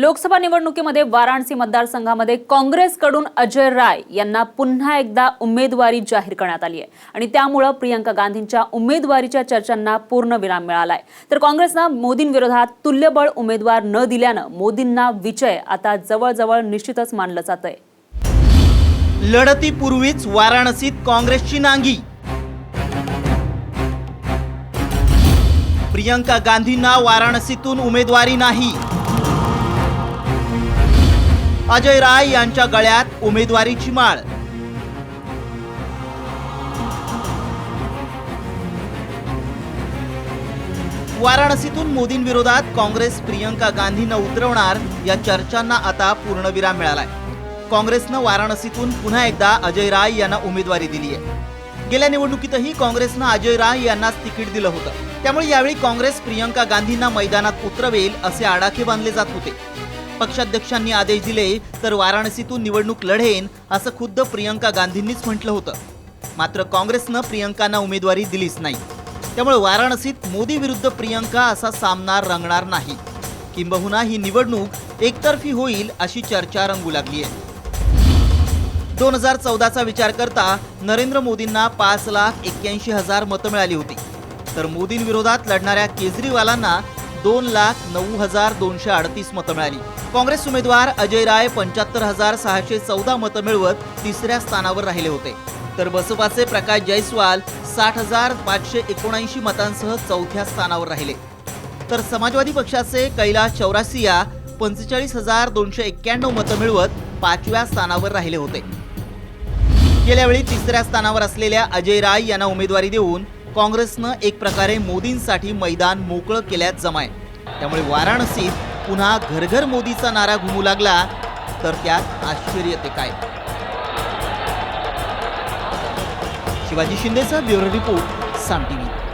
लोकसभा निवडणुकीमध्ये वाराणसी मतदारसंघामध्ये काँग्रेसकडून अजय राय यांना पुन्हा एकदा उमेदवारी जाहीर करण्यात आली आहे. आणि त्यामुळं प्रियंका गांधींच्या उमेदवारीच्या चर्चांना पूर्ण विराम मिळालाय. तर काँग्रेसनं मोदींविरोधात तुल्यबळ उमेदवार न दिल्यानं मोदींना विजय आता जवळजवळ निश्चितच मानलं जातंय. लढतीपूर्वीच वाराणसीत काँग्रेसची नांगी. प्रियंका गांधींना वाराणसीतून उमेदवारी नाही. अजय राय यांच्या गळ्यात उमेदवारीची माळ. वाराणसीतून मोदींविरोधात काँग्रेस प्रियंका गांधींना उतरवणार या चर्चांना आता पूर्णविराम मिळालाय. काँग्रेसनं वाराणसीतून पुन्हा एकदा अजय राय यांना उमेदवारी दिली आहे गेल्या निवडणुकीतही काँग्रेसनं अजय राय यांनाच तिकीट दिलं होतं. त्यामुळे यावेळी काँग्रेस प्रियंका गांधींना मैदानात उतरवेल असे आडाखे बांधले जात होते. पक्षाध्यक्षांनी आदेश दिले तर वाराणसीतून निवडणूक लढेन असं खुद्द प्रियंका गांधींनीच म्हटलं होतं. मात्र काँग्रेसनं प्रियंकांना उमेदवारी दिलीच नाही. त्यामुळे वाराणसीत मोदी विरुद्ध प्रियंका असा सामना रंगणार नाही. किंबहुना ही निवडणूक एकतर्फी होईल अशी चर्चा रंगू लागली आहे दोन हजार चौदाचा विचार करता नरेंद्र मोदींना पाच लाख एक्क्याऐंशी हजार मतं मिळाली होती. तर मोदींविरोधात लढणाऱ्या केजरीवालांना दोन लाख नऊ हजार दोनशे अडतीस मतं मिळाली. काँग्रेस उमेदवार अजय राय पंच्याहत्तर हजार सहाशे चौदा मतं मिळवत तिसऱ्या स्थानावर राहिले होते. तर बसपाचे प्रकाश जयस्वाल साठ हजार पाचशे एकोणऐंशी मतांसह चौथ्या स्थानावर राहिले. तर समाजवादी पक्षाचे कैलास चौरासिया पंचेचाळीस हजार दोनशे एक्क्याण्णव मतं मिळवत पाचव्या स्थानावर राहिले होते. गेल्यावेळी तिसऱ्या स्थानावर असलेल्या अजय राय यांना उमेदवारी देऊन काँग्रेसनं एक प्रकारे मोदींसाठी मैदान मोकळं केल्यात जमाय. त्यामुळे वाराणसीत पुन्हा घरघर मोदीचा नारा घुमू लागला तर त्यात आश्चर्य ते काय? शिवाजी शिंदेचा ब्युरो रिपोर्ट साम टीव्ही.